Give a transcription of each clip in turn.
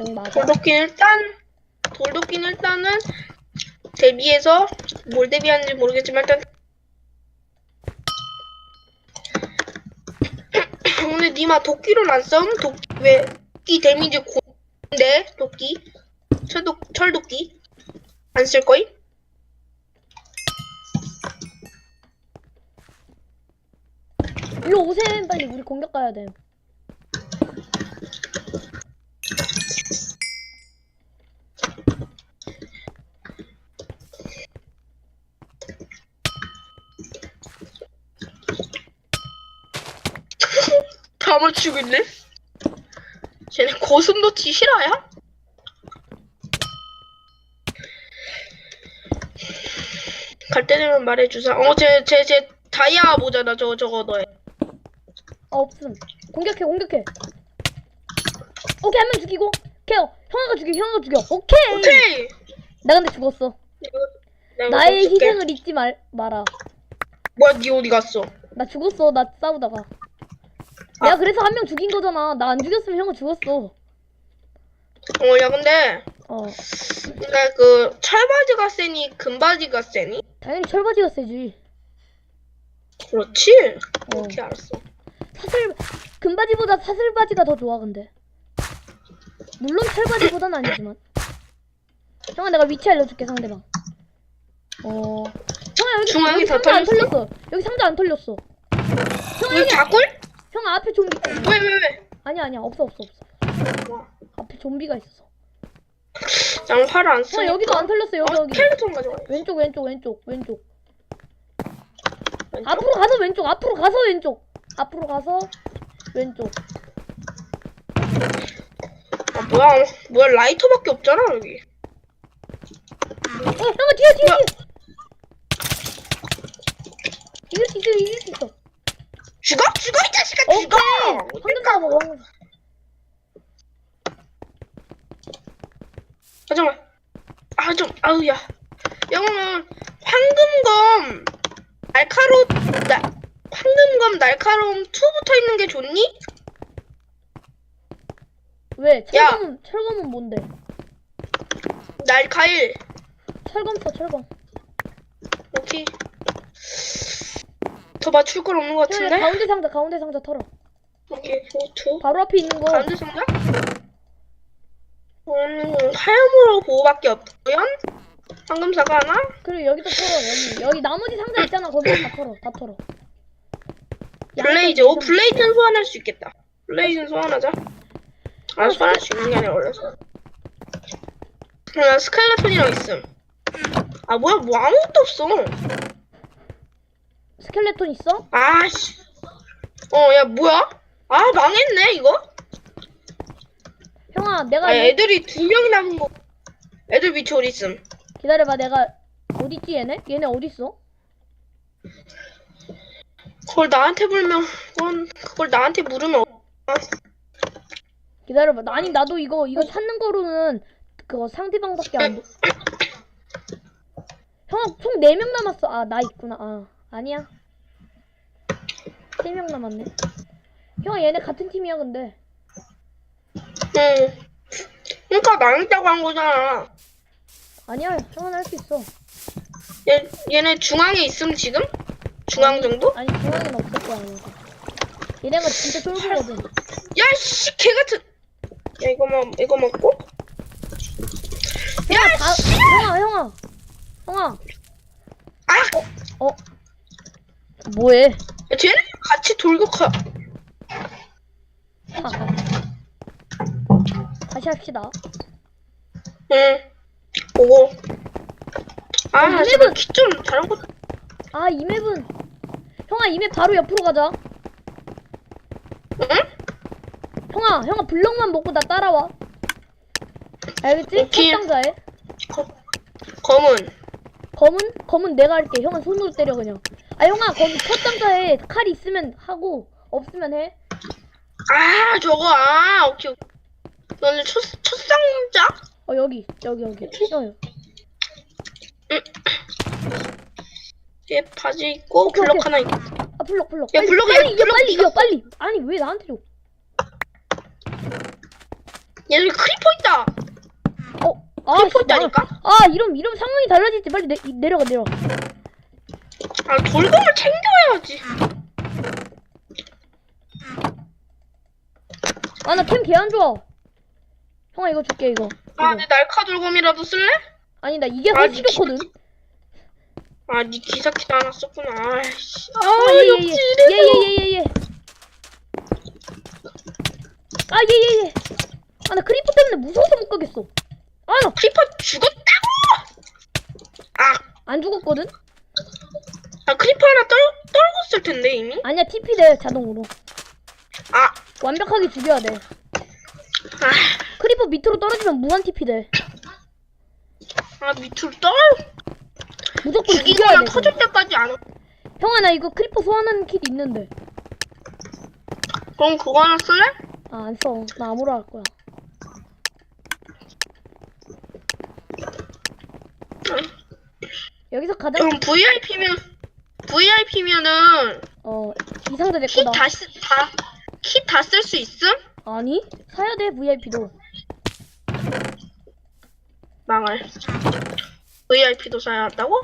응 맞아. 돌도끼 일단 돌도끼 일단은 대비해서 뭘 대비하는지 모르겠지만 일단 근데 니마 도끼로 안 싸움? 도끼 왜 도끼 데미지 고인데 도끼 철도 철도끼 안 쓸 거임? 일로 오셈 빨리 우리 공격 가야 돼. 다 맞추고 있네. 쟤네 고슴도치 실화야? 갈 때 되면 말해주자. 어, 쟤, 쟤, 쟤 다이아 모자다. 저거, 저거 너의. 아 없음. 공격해 공격해. 오케이 한 명 죽이고. 케어. 형아가 죽여 형아가 죽여. 오케이. 오케이. 나 근데 죽었어. 내가, 나의. 희생을 잊지 말 마라. 뭐야, 니 어디 갔어? 나 죽었어. 나 싸우다가. 아. 내가 그래서 한 명 죽인 거잖아. 나 안 죽였으면 형은 죽었어. 어, 야, 근데, 어. 그니까 그, 철바지가 세니, 금바지가 세니? 당연히 철바지가 세지. 그렇지? 어. 오케이, 알았어. 사슬 금바지보다 사슬바지가 더 좋아 근데. 물론 철바지보다는 아니지만. 형아 내가 위치 알려줄게 상대방. 어. 형아 여기 여기 다 상자 안 털렸어? 털렸어. 여기 상자 안 털렸어. 여기 자꿀? 형아 앞에 좀비. 왜, 왜, 왜? 아니야 아니야 없어 없어 없어. 앞에 좀비가 있었어. 난 화를 안. 형아 여기도 안 털렸어 여기 어, 여기. 스켈레톤 가져와. 왼쪽 왼쪽 왼쪽 왼쪽. 왼쪽? 앞으로 가서 왼쪽 앞으로 가서 왼쪽. 앞으로 가서 왼쪽. 아, 뭐야, 뭐야, 라이터밖에 없잖아, 여기. 어 형아 뒤에 뒤에? 뒤에. 이길 수 있어 이길 수 있어. 죽어? 죽어, 이 자식아, 죽어! 오케이. 황금. 아, 잠깐만. 아, 좀, 아우, 야. 영어는 황금검, 날카로움, 나, 황금검, 날카로움 2 붙어 있는 게 좋니? 왜? 야. 철검은 철검은 뭔데? 날카일. 철검 써 철검. 오케이. 더 맞출 건 없는 것 같은데? 가운데 상자 가운데 상자 털어. 오케이, 4, 2. 바로 앞에 있는 거. 가운데 상자? 음, 하얀으로 보호밖에 없고요. 황금사가 하나? 그리고 여기도 털어 여기 여기 나머지 상자 있잖아 거기 다 털어 다 털어. 블레이즈. 오, 블레이즈는 소환할 수 있겠다. 블레이즈는 소환하자. 아, 소환할 수 있는 게 아니라 원래서. 나 스켈레톤이랑 있음. 아, 뭐야, 뭐 아무것도 없어. 스켈레톤 있어? 아씨. 어, 야, 뭐야? 아, 망했네, 이거? 형아 내가 아, 얘- 애들이 두 명이 남은 거. 애들 위치 어디 있음? 기다려봐 내가 어디 있지 얘네? 얘네 어디 있어? 그걸 나한테 물면, 그건, 그걸 나한테 물으면, 어- 기다려봐 나- 아니 나도 이거 이거 찾는 거로는 그거 상대방밖에 안 돼. 형아 총 4명 남았어 아 나 있구나 아 아니야 3명 남았네 형아 얘네 같은 팀이야 근데 응. 그러니까 망했다고 한 거잖아. 아니야 형아는 할수 있어 얘, 얘네 중앙에 있음, 지금? 중앙 정도? 아니 중앙에는 없을 거야 아마 얘네가 진짜 쫄보거든 야, 씨, 개 같은. 야, 이거 먹, 이거 먹고. 야, 다, 씨! 형아 형아 형아 아! 어 뭐해 야, 쟤네 같이 돌격하. 아, 아. 다시 합시다 응. 보고. 아, 어, 제발 이맵은- 키좀 다른 거. 아 이 맵은 형아 이 맵 바로 옆으로 가자 응? 형아 형아 블럭만 먹고 나 따라와 알겠지? 오케이. 첫 상자에 검은. 검은 검은 내가 할게 형은 손으로 때려 그냥 아 형아 거기 첫 상자에 칼 있으면 하고 없으면 해 아, 저거, 아, 오케이, 오케이. 너는 첫, 첫 상자? 어 여기 여기 여기 어, 얘 바지 있고, 오케이, 블럭 오케이. 하나 있고. 아 블럭 블럭 야, 빨리 블럭이야, 빨리 이겨 블럭 빨리. 이겨 빨리 아니 왜 나한테 줘 여기 크리퍼 있다. 어, 아, 크리퍼 씨, 있다니까? 아, 이름, 이름 상황이 달라지지. 빨리 내, 이- 내려가, 내려가. 아, 돌검을 챙겨야지. 아, 나 캠 개 안 좋아. 형아, 이거 줄게, 이거. 아. 내 날카 돌검이라도 쓸래? 아니, 나 이게 아, 훨씬 니 좋거든. 아, 니 기사키도 하나 썼구나. 아이씨. 아, 아, 예, 예, 역시 예. 이래서. 예, 예, 예, 예, 예. 아, 예, 예, 예. 아, 나 크리퍼 때문에 무서워서 못 가겠어. 아, 나 크리퍼 죽었다고! 아, 안 죽었거든? 아 크리퍼 하나 떨, 떨궜을 텐데, 이미? 아니야, TP 돼, 자동으로. 아, 완벽하게 죽여야 돼. 아, 크리퍼 밑으로 떨어지면 무한 TP 돼. 아 밑으로 떨, 무조건 죽여야 죽이거나 돼. 터질. 때까지 안 와. 형아, 나 이거 크리퍼 소환하는 킷 있는데. 그럼 그거 하나 쓸래? 아, 안 써. 나 아무로 할 거야. 여기서 가장, 그럼 VIP면, VIP면은, 어, 이상자 내킷 거다. 다, 쓰, 다, 킷다쓸 수 있음? 아니? 사야 돼, VIP도. 망할. VIP도 사야 한다고?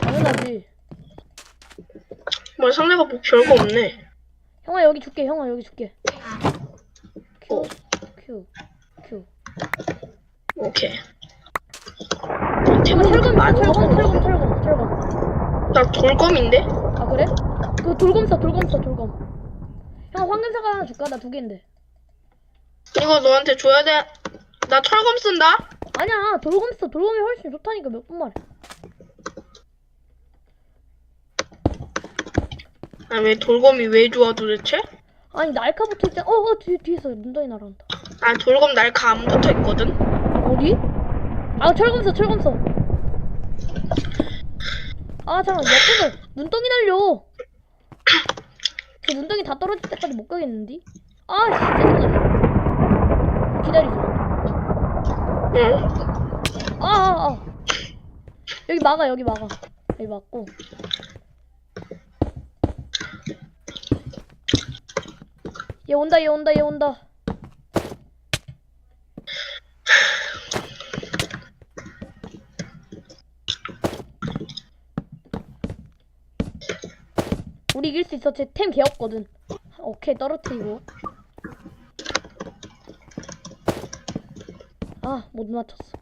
당연하지. 뭐 상대가 뭐 별거 없네. 형아, 여기 줄게, 형아, 여기 줄게. 어, 큐, 큐. 오케이. 많이 철검, 먹어. 철검, 철검, 철검. 나 돌검인데? 아, 그래? 그 돌검 써, 돌검 써, 돌검. 형아, 황금 사과 하나 줄까? 나 두 개인데. 이거 너한테 줘야 돼. 나 철검 쓴다? 아니야, 돌검 써. 돌검이 훨씬 좋다니까, 몇 번 말해. 아, 왜 돌검이 왜 좋아 도대체? 아니, 날카 붙어 있잖아. 어, 어, 뒤, 뒤에서 눈덩이 날아온다. 아, 돌검 날카 안 붙어 있거든? 어디? 아 철검 써 철검 써. 아 잠깐 옆에서 눈덩이 날려. 그 눈덩이 다 떨어질 때까지 못 가겠는데? 아 진짜 짜증나. 기다리자. 응. 아, 아, 아. 여기 막아 여기 막아. 여기 막고. 얘 온다 얘 온다 얘 온다. 우리 이길 수 있어. 제 템 개없거든. 오케이 떨어뜨리고. 아 못 맞췄어.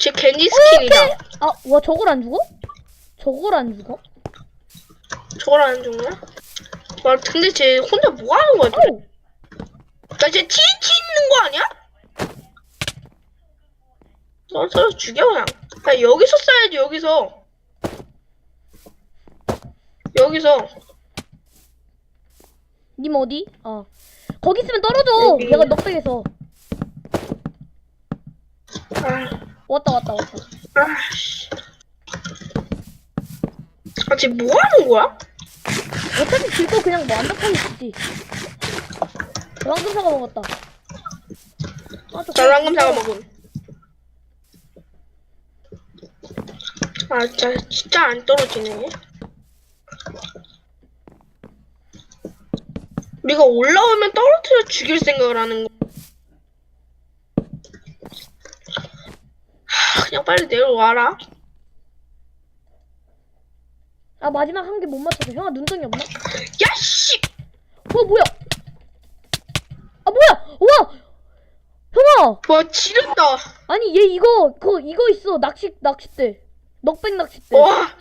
쟤 겐지 스킨이다. 아, 와 저걸 안 죽어? 저걸 안 죽어? 저걸 안 죽나? 와, 근데 쟤 혼자 뭐 하는 거야? 오! 나쟤 TNT 있는 거 아니야? 너, 저 죽여, 그냥. 야, 여기서 쏴야지, 여기서. 여기서. 님 어디? 아 거기 있으면 떨어져. 여기. 얘가 넉백에서 아, 왔다 왔다 왔다. 아, 씨. 아, 쟤뭐 하는 거야? 어차피 질거 그냥 뭐 완벽하게 죽지. 황금사가 먹었다. 아, 저 그냥 사과 먹음. 아, 진짜, 진짜 안 떨어지네. 우리가 올라오면 떨어뜨려 죽일 생각을 하는 거. 하, 그냥 빨리 내려와라. 아 마지막 한 개 못 맞췄어. 형아 눈덩이 없나? 야, 씨! 어 뭐야? 아 뭐야? 와! 형아! 와, 지렸다. 아니 얘 이거 그 이거 있어 낚시 낚싯대 넉백 낚싯대. 와,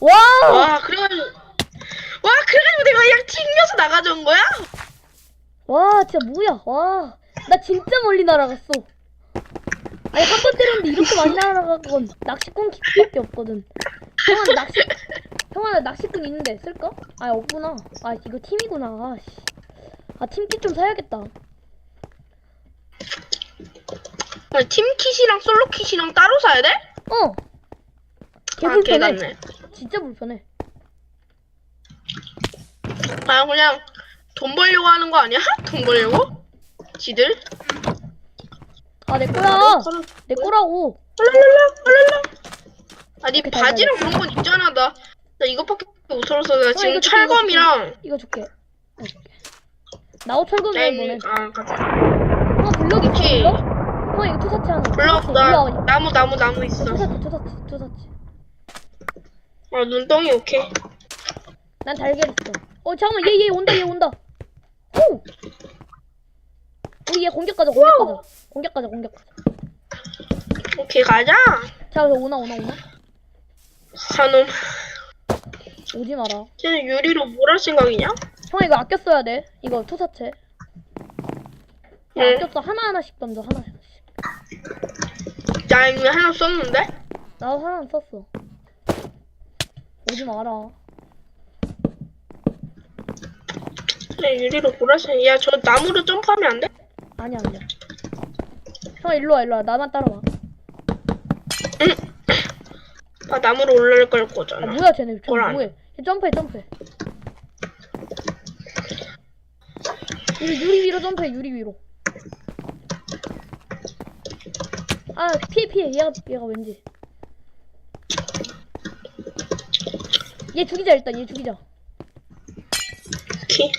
와! 와, 그래가지고. 와, 그래가지고 내가 그냥 튕겨서 나가져온 거야? 와 진짜 뭐야? 와! 나 진짜 멀리 날아갔어. 아니 한 번 때렸는데 이렇게 많이 날아간 낚시꾼 킥밖에 없거든. 형아 나 낚시 형아 나 낚시꾼 있는데 쓸까? 아 없구나. 아 이거 팀이구나. 아 씨. 아 팀킷 좀 사야겠다. 아니, 팀kit이랑 솔로kit이랑 따로 사야 돼? 어. 개 아, 불편해. 개같네. 진짜 불편해. 아 그냥 돈 벌려고 하는 거 아니야? 돈 벌려고? 지들? 아 내 거야. 내 거라고. 랄랄라 랄랄라 아니 이렇게 바지랑 그런 건 있잖아 나, 나 이것밖에 못 들어서 나 지금 이거 줄게, 이거 철검이랑 이거 줄게. 이거 줄게. 나도 철거만 네, 보내. 아, 가자. 형아 블럭 있어 오케이. 블럭? 형아 이거 투사체 하나. 블럭, 나, 올라와. 나무, 나무, 나무 있어. 투사체 투사체 투사체. 아, 눈덩이 오케이. 난 달걀 있어. 어 잠깐만 얘 얘 온다 얘 온다. 오. 우리 얘 공격 가자 공격 가자 공격 가자 공격 가자. 오케이, 가자. 자 오나 오나 오나. 한놈. 오지 마라. 쟤는 유리로 뭘 할 생각이냐? 형아 이거 아껴 써야 돼. 이거 투사체. 야, 응. 아껴 써 하나 하나씩 던져 하나 하나씩. 나 이미 하나 썼는데? 나도 하나 썼어. 오지 마라. 쟤 유리로 생각 야, 저 나무로 점프하면 안 돼? 아니야 아니야. 형아 일로 와 일로 와 나만 따라와. 아, 나무로 올라갈 걸아 거잖아. 뭐야 쟤네 저뭘 안- 뭐해? 얘 점프해 점프해. 유리 유리 위로 점프해 유리 위로. 아 피해 피해 얘가 얘가 왠지. 얘 죽이자 일단 얘 죽이자. 오케이.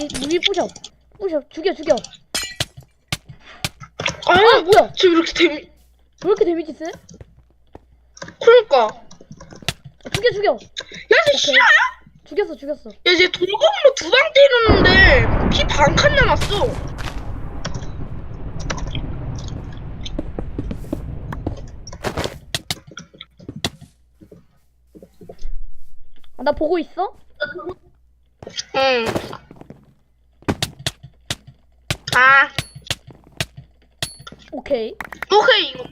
얘 유리 부셔 부셔 죽여 죽여. 아, 아 뭐야? 쟤 이렇게 데미, 왜 이렇게 데미지 세? 그러니까. 아, 죽여 죽여. 야, 쟤 실화야? 죽였어 죽였어. 야, 쟤 돌검으로 두 방 때렸는데 피 반 칸 남았어. 나 보고 있어? 응. 아, 오케이. 오케이, 이거네.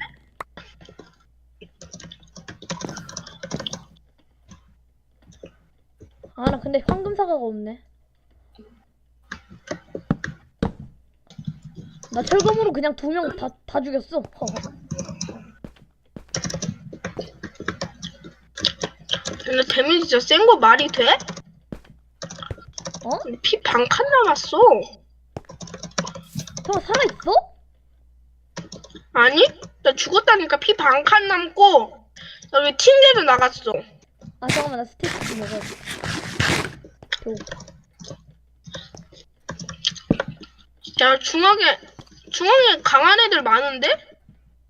아 나 근데 황금 사과가 없네. 나 철검으로 그냥 두 명 다 다 죽였어. 허. 근데 데미지 진짜 센 거 말이 돼? 어? 피 반 칸 남았어. 형 살아 있어? 아니? 나 죽었다니까 피 반 칸 남고 여기 튕겨져 나갔어. 아 잠깐만 나 스테이크 좀 먹어야지. 배고파. 야 중앙에 중앙에 강한 애들 많은데?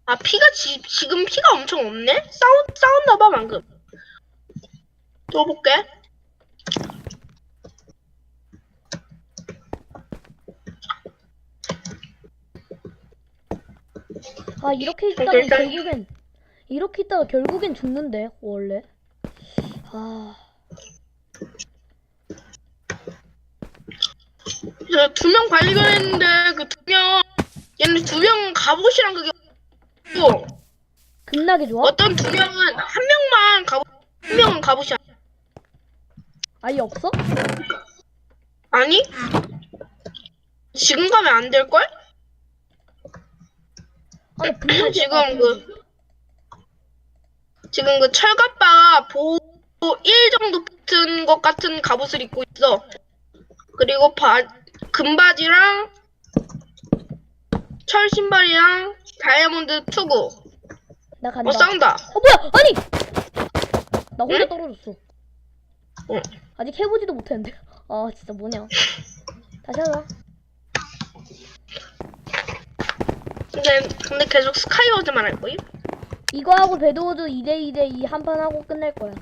아 피가 지, 지금 피가 엄청 없네? 싸우, 싸웠나봐 방금 또 볼게 아 이렇게 있다가 일단- 결국엔 이렇게 있다가 결국엔 죽는데 원래. 아 두 명 발견했는데 그 두 명 얘는 두명 갑옷이랑 그게 없고 겁나게 좋아? 어떤 두 명은 한 명만 갑옷 한 명은 갑옷이 아예 없어? 아니? 지금 가면 안 될걸? 아니 블록이 지금 그 지금 그 철갑바가 보호 1 정도 붙은 것 같은 갑옷을 입고 있어. 그리고 바 금바지랑 철 신발이랑 다이아몬드 투구. 나 간다. 어 싸운다. 어 뭐야? 아니 나 혼자 응? 떨어졌어. 응. 아직 해보지도 못했는데. 아 진짜 뭐냐? 다시 하자. 근데 근데 계속 스카이워즈만 할 거임? 이거 하고 배드워드 2대 2대 2 한 판 하고 끝낼 거야.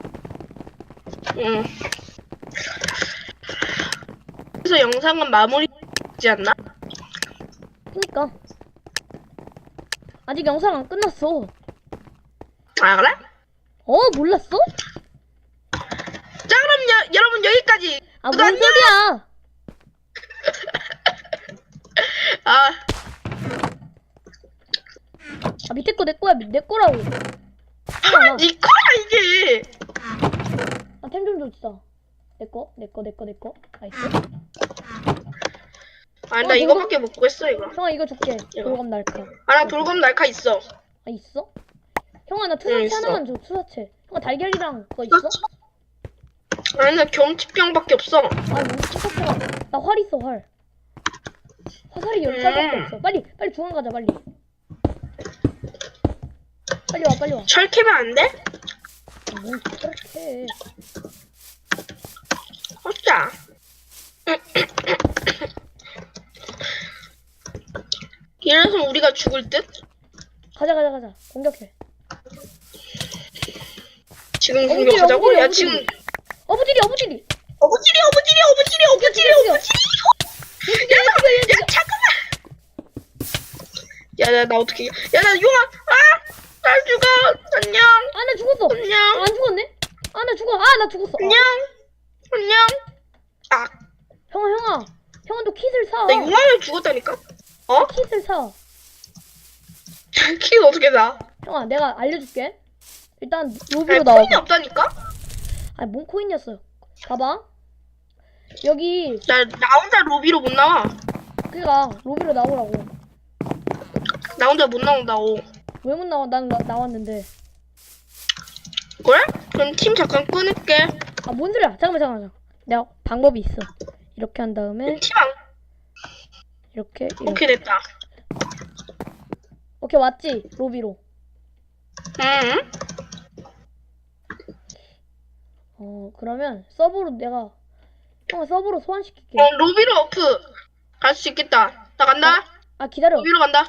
응. 그래서 영상은 마무리되지 않나? 그니까 아직 영상 안 끝났어. 아 그래? 어 몰랐어? 자 그럼 여, 여러분 여기까지. 아 뭔 안녕! 소리야? 아 아 밑에 거 내 거야 내 거라고. 아, 니 거야 이게. 아 템 좀줘 진짜. 내 거, 내 거, 내 거, 내 거. 나이스. 아니 나 어, 이거밖에 못 구했어 이거. 형아 이거 줄게. 이거. 돌검 날카. 아 나 돌검 날카 있어. 아 있어? 형아 나 응, 투사체 있어. 하나만 줘 투사체. 형아 달걀이랑 그거 있어? 아니 나 경치병밖에 없어. 아 미치겠어. 나 활 있어 활. 화살이 열 자밖에 음. 없어. 빨리 빨리 중앙 가자 빨리. 빨리 와 빨리 와. 철캐면 안 돼? 아, 뭘 그렇게. 어짜. 이래서 우리가 죽을 듯? 가자 가자 가자 공격해. 지금 어, 공격하자고? 야 지금 어부지리 어부지리. 어부지리 어부지리 어부지리 어부지리 어부지리. 야, 야 잠깐만. 야나 나 어떻게 야나 용아 아날 죽어. 안녕. 아 나 죽었어. 안녕. 아, 안 죽었네. 아 나 죽어. 아 나 죽었어. 안녕. 안녕. 아나 형아 형아. 형아 너 킷을 사. 용암에 죽었다니까? 어? 킷을 사. 키 어떻게 나? 형아 내가 알려줄게. 일단 로비로 나와. 코인이 없다니까? 아니 뭔 코인이었어요? 봐봐 여기 나, 나 혼자 로비로 못 나와. 그니까 로비로 나오라고. 나 혼자 못 나온다고. 왜 못 나와? 난 나, 나왔는데. 그래? 그럼 팀 잠깐 끊을게. 아 뭔 소리야? 잠깐만 잠깐만 잠깐만. 내가 방법이 있어. 이렇게 한 다음에 팀 안 이렇게 이렇게. 오케이 됐다. 오케이 왔지? 로비로. 응 어 그러면 서버로 내가 형아 서버로 소환시킬게. 어, 로비로 어프 갈 수 있겠다. 나 간다. 아 기다려. 로비로 간다